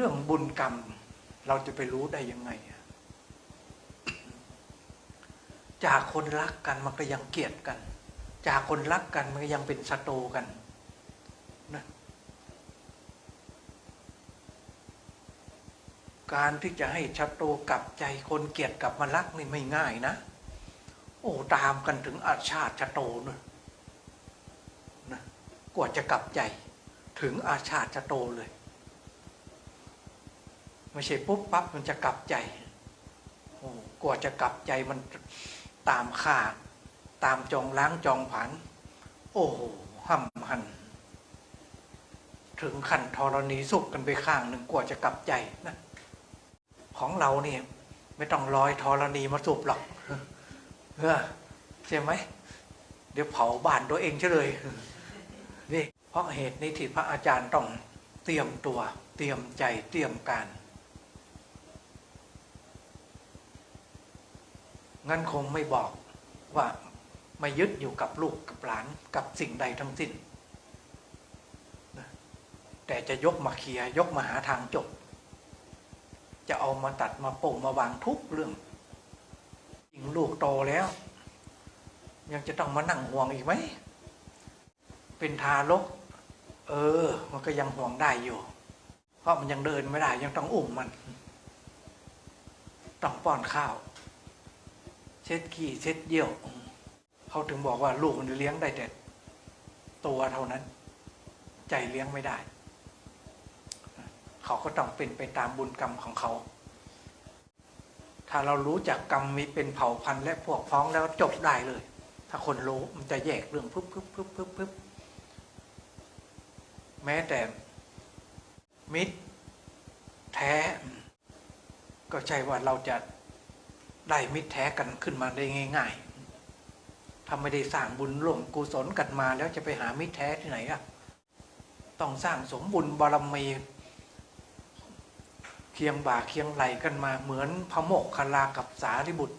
รื่องบุญกรรม เราจะไปรู้ได้ยังไง จากคนรักกันมันก็ยังเกลียดกัน จากคนรักกันมันก็ยังเป็นศัตรูกันนะการที่จะให้ศัตรูกลับใจคนเกลียดกลับมารักนี่ไม่ง่ายนะ โอ้ตามกันถึงอาชาติศัตรูนะนะกว่าจะกลับใจถึงอาชาติศัตรูเลย ไม่ใช่ปุ๊บปั๊บมันจะกลับใจโอ้กว่าจะกลับใจมันตามข่าตามจองล้างจองผัน โอ้โหห้ำหัน ถึงขั้นธรณีสุกกันไปข้างหนึ่งกว่าจะกลับใจนะของเราเนี่ยไม่ต้องลอยธรณีมาสุบหรอกเออใช่ไหม เดี๋ยวเผาบ้านตัวเองเฉยนี่เพราะเหตุนี้ที่พระอาจารย์ต้องเตรียมตัว เตรียมใจเตรียมการ งั้นคงไม่บอกว่าไม่ยึดอยู่กับลูกกับหลานกับสิ่งใดทั้งสิ้น แต่จะยกมาเคลียยกมาหาทางจบ จะเอามาตัดมาโป่งมาวางทุกเรื่องยิงลูกโตแล้ว ยังจะต้องมานั่งห่วงอีกไหม เป็นทารก เออ มันก็ยังห่วงได้อยู่ เพราะมันยังเดินไม่ได้ยังต้องอุ้มมัน ต้องป้อนข้าว ช็ดขี้เช็ดเยี่ยวเขาถึงบอกว่าลูกมันเลี้ยงได้แต่ตัวเท่านั้น ใจเลี้ยงไม่ได้ เขาก็ต้องเป็นไปตามบุญกรรมของเขา ถ้าเรารู้จักกรรมมีเป็นเผ่าพันธุ์และพวกพ้องแล้วจบได้เลย ถ้าคนรู้มันจะแยกเรื่องปึ๊บปึ๊บปึ๊บปึ๊บปึ๊บแม้แต่มิตรแท้ ก็ใช่ว่าเราจะ ได้มิตรแท้กันขึ้นมาได้ง่ายๆถ้าไม่ได้สร้างบุญร่วมกุศลกันมาแล้วจะไปหามิตรแท้ที่ไหนอะต้องสร้างสมบุญบารมีเคียงบ่าเคียงไหลกันมาเหมือนพระโมกขลากับสารีบุตร